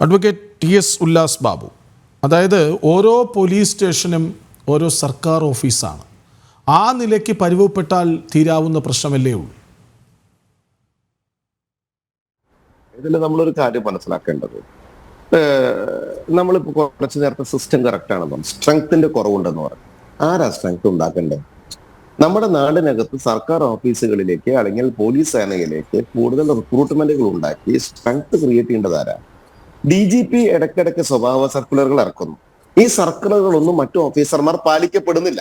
Advocate T S Ullas Babu. അതായത് ഓരോ police സ്റ്റേഷനും ഓരോ സർക്കാർ ഓഫീസാണ്. ആ നിലയ്ക്ക് പരിവപ്പെട്ടാൽ തീരാവുന്ന പ്രശ്നമല്ലേ ഉള്ളൂ. ഇതിൽ നമ്മളൊരു കാര്യം മനസ്സിലാക്കേണ്ടത്. നമ്മളിപ്പോൾ കുറച്ച് നേരത്തെ സിസ്റ്റം കറക്റ്റ് ആണെന്ന് സ്ട്രെങ്ത്തിന്റെ കുറവുണ്ടെന്ന് പറഞ്ഞു. ആരാ സ്ട്രെങ്ത് ഉണ്ടാക്കേണ്ടത്? നമ്മുടെ നാടിനകത്ത് സർക്കാർ ഓഫീസുകളിലേക്ക് അല്ലെങ്കിൽ പോലീസ് സേനയിലേക്ക് കൂടുതൽ റിക്രൂട്ട്മെന്റുകൾ ഉണ്ടാക്കി സ്ട്രെങ്ത് ക്രിയേറ്റ് ചെയ്യേണ്ടത് ആരാ? ഡി ജി പി ഇടയ്ക്കിടയ്ക്ക് സ്വഭാവ സർക്കുലറുകൾ ഇറക്കുന്നു. ഈ സർക്കുലറുകളൊന്നും മറ്റു ഓഫീസർമാർ പാലിക്കപ്പെടുന്നില്ല.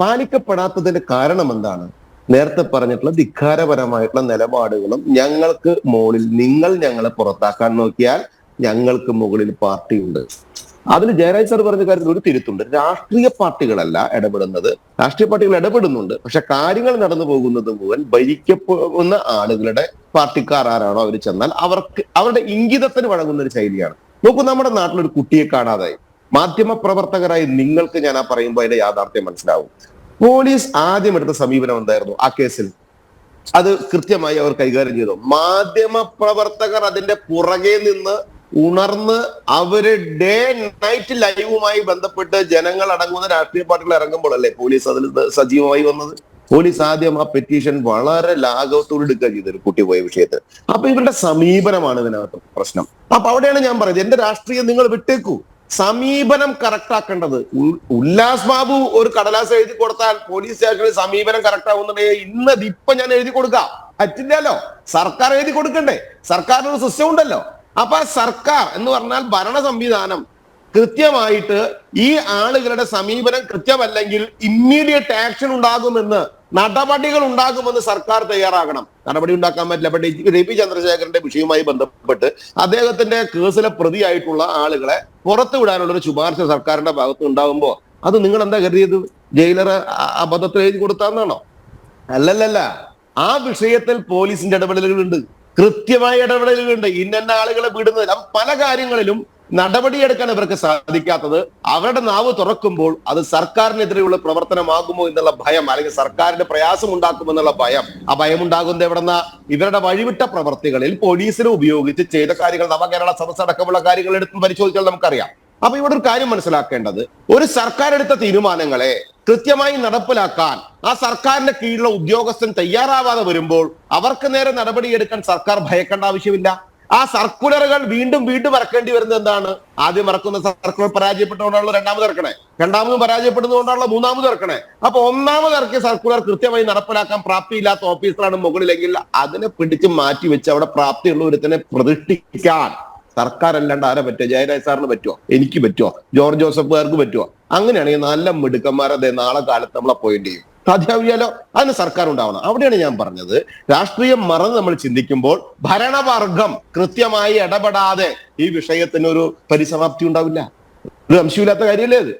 പാലിക്കപ്പെടാത്തതിന്റെ കാരണം എന്താണ്? നേരത്തെ പറഞ്ഞിട്ടുള്ള ധിക്കാരപരമായിട്ടുള്ള നിലപാടുകളും ഞങ്ങൾക്ക് മുകളിൽ നിങ്ങൾ ഞങ്ങളെ പുറത്താക്കാൻ നോക്കിയാൽ ഞങ്ങൾക്ക് മുകളിൽ പാർട്ടിയുണ്ട്. അതിൽ ജയരാജ് സാർ പറഞ്ഞ കാര്യത്തിൽ ഒരു തിരുത്തുണ്ട്. രാഷ്ട്രീയ പാർട്ടികളല്ല ഇടപെടുന്നത്. രാഷ്ട്രീയ പാർട്ടികൾ ഇടപെടുന്നുണ്ട്. പക്ഷെ കാര്യങ്ങൾ നടന്നു പോകുന്നത് മുഴുവൻ ഭരിക്കപ്പെടുന്ന ആളുകളുടെ പാർട്ടിക്കാർ ആരാണോ അവർ ചെന്നാൽ അവർക്ക് അവരുടെ ഇംഗിതത്തിന് വഴങ്ങുന്ന ഒരു ശൈലിയാണ്. നോക്കൂ നമ്മുടെ നാട്ടിലൊരു കുട്ടിയെ കാണാതായി. മാധ്യമ പ്രവർത്തകരായി നിങ്ങൾക്ക് ഞാൻ ആ പറയുമ്പോൾ അതിന്റെ യാഥാർത്ഥ്യം മനസ്സിലാവും. പോലീസ് ആദ്യം എടുത്ത സമീപനം എന്തായിരുന്നു? ആ കേസിൽ. അത് കൃത്യമായി അവർ കൈകാര്യം ചെയ്തു. മാധ്യമ പ്രവർത്തകർ അതിന്റെ പുറകെ നിന്ന് ഉണർന്ന് അവർ ഡേ നൈറ്റ് ലൈവുമായി ബന്ധപ്പെട്ട് ജനങ്ങൾ അടങ്ങുന്ന രാഷ്ട്രീയ പാർട്ടികൾ ഇറങ്ങുമ്പോൾ അല്ലേ പോലീസ് അതിൽ സജീവമായി വന്നത്? പോലീസ് ആദ്യം ആ പെറ്റീഷൻ വളരെ ലാഘവത്തോട് എടുക്കുക ചെയ്തത് കുട്ടി പോയ വിഷയത്തിൽ. അപ്പൊ ഇവരുടെ സമീപനമാണ് ഇതിനകത്ത് പ്രശ്നം. അപ്പൊ അവിടെയാണ് ഞാൻ പറയുന്നത് എന്റെ രാഷ്ട്രീയം നിങ്ങൾ വിട്ടേക്കൂ. സമീപനം കറക്റ്റ് ആക്കേണ്ടത്. ഉല്ലാസ് ബാബു ഒരു കടലാസ് എഴുതി കൊടുത്താൽ പോലീസ് സ്റ്റേഷനിൽ സമീപനം കറക്റ്റ് ആവുന്നുണ്ടെങ്കിൽ ഇന്നത് ഇപ്പൊ ഞാൻ എഴുതി കൊടുക്കാം. പറ്റില്ലല്ലോ. സർക്കാർ എഴുതി കൊടുക്കണ്ടേ? സർക്കാരിന് ഒരു സിസ്റ്റം ഉണ്ടല്ലോ. അപ്പൊ സർക്കാർ എന്ന് പറഞ്ഞാൽ ഭരണ സംവിധാനം കൃത്യമായിട്ട് ഈ ആളുകളുടെ സമീപനം കൃത്യമല്ലെങ്കിൽ ഇമ്മീഡിയറ്റ് ആക്ഷൻ ഉണ്ടാകുമെന്ന് നടപടികൾ ഉണ്ടാകുമെന്ന് സർക്കാർ തയ്യാറാകണം. നടപടി ഉണ്ടാക്കാൻ പറ്റില്ല. അപ്പൊ ഡി- പി ചന്ദ്രശേഖരന്റെ വിഷയവുമായി ബന്ധപ്പെട്ട് അദ്ദേഹത്തിന്റെ കേസിലെ പ്രതിയായിട്ടുള്ള ആളുകളെ പുറത്തു വിടാനുള്ള ഒരു ശുപാർശ സർക്കാരിന്റെ ഭാഗത്ത് ഉണ്ടാകുമ്പോ അത് നിങ്ങൾ എന്താ കരുതിയത്? ജയിലർ അബദ്ധത്തിൽ എഴുതി കൊടുത്താന്നാണോ? അല്ലല്ലല്ല. ആ വിഷയത്തിൽ പോലീസിന്റെ ഇടപെടലുകളുണ്ട്. കൃത്യമായ ഇടപെടലുകളുണ്ട്. ഇന്ന ആളുകളെ വിടുന്നതിൽ അപ്പൊ പല കാര്യങ്ങളിലും നടപടിയെടുക്കാൻ ഇവർക്ക് സാധിക്കാത്തത് അവരുടെ നാവ് തുറക്കുമ്പോൾ അത് സർക്കാരിനെതിരെയുള്ള പ്രവർത്തനമാകുമോ എന്നുള്ള ഭയം അല്ലെങ്കിൽ സർക്കാരിന്റെ പ്രയാസം ഉണ്ടാക്കുമെന്നുള്ള ഭയം. ആ ഭയം ഉണ്ടാകുന്നത് എവിടെന്ന? ഇവരുടെ വഴിവിട്ട പ്രവർത്തികളിൽ പോലീസിനെ ഉപയോഗിച്ച് ചെയ്ത കാര്യങ്ങൾ നവകേരള സദസ് അടക്കമുള്ള കാര്യങ്ങൾ എടുത്ത് പരിശോധിച്ചാൽ നമുക്കറിയാം. അപ്പൊ ഇവിടെ ഒരു കാര്യം മനസ്സിലാക്കേണ്ടത്. ഒരു സർക്കാർ എടുത്ത തീരുമാനങ്ങളെ കൃത്യമായി നടപ്പിലാക്കാൻ ആ സർക്കാരിന്റെ കീഴിലുള്ള ഉദ്യോഗസ്ഥൻ തയ്യാറാവാതെ വരുമ്പോൾ അവർക്ക് നേരെ നടപടിയെടുക്കാൻ സർക്കാർ ഭയക്കേണ്ട ആവശ്യമില്ല. ആ സർക്കുലറുകൾ വീണ്ടും വീണ്ടും ഇറക്കേണ്ടി വരുന്നത് എന്താണ്? ആദ്യം ഇറക്കുന്ന സർക്കുലർ പരാജയപ്പെട്ടുകൊണ്ടാണല്ലോ രണ്ടാമത് ഇറക്കണേ രണ്ടാമതും പരാജയപ്പെടുന്നതുകൊണ്ടാണല്ലോ മൂന്നാമത് ഇറക്കണേ അപ്പൊ ഒന്നാമത് ഇറക്കിയ സർക്കുലർ കൃത്യമായി നടപ്പിലാക്കാൻ പ്രാപ്തിയില്ലാത്ത ഓഫീസറാണ് മുകളിലെങ്കിൽ അതിനെ പിടിച്ച് മാറ്റി വെച്ച് അവിടെ പ്രാപ്തിയുള്ള ഒരുത്തിനെ പ്രതിഷ്ഠിക്കാൻ സർക്കാർ അല്ലാണ്ട് ആരെ പറ്റുമോ ജയരാജ് സാറിന് പറ്റുമോ എനിക്ക് പറ്റുമോ ജോർജ് ജോസഫ് ജോസഫുകാർക്ക് പറ്റുമോ അങ്ങനെയാണെങ്കിൽ നല്ല മിടുക്കന്മാരതെ നാളെ കാലത്ത് നമ്മളെ അപ്പോയിന്റ് ചെയ്യും. സാധ്യമാവില്ലല്ലോ? അതിന് സർക്കാർ ഉണ്ടാവണം. അവിടെയാണ് ഞാൻ പറഞ്ഞത്. രാഷ്ട്രീയം മറന്ന് നമ്മൾ ചിന്തിക്കുമ്പോൾ ഭരണവർഗം കൃത്യമായി ഇടപെടാതെ ഈ വിഷയത്തിന് ഒരു പരിസമാപ്തി ഉണ്ടാവില്ല. ഒരു അംശമില്ലാത്ത കാര്യമല്ലേ അത്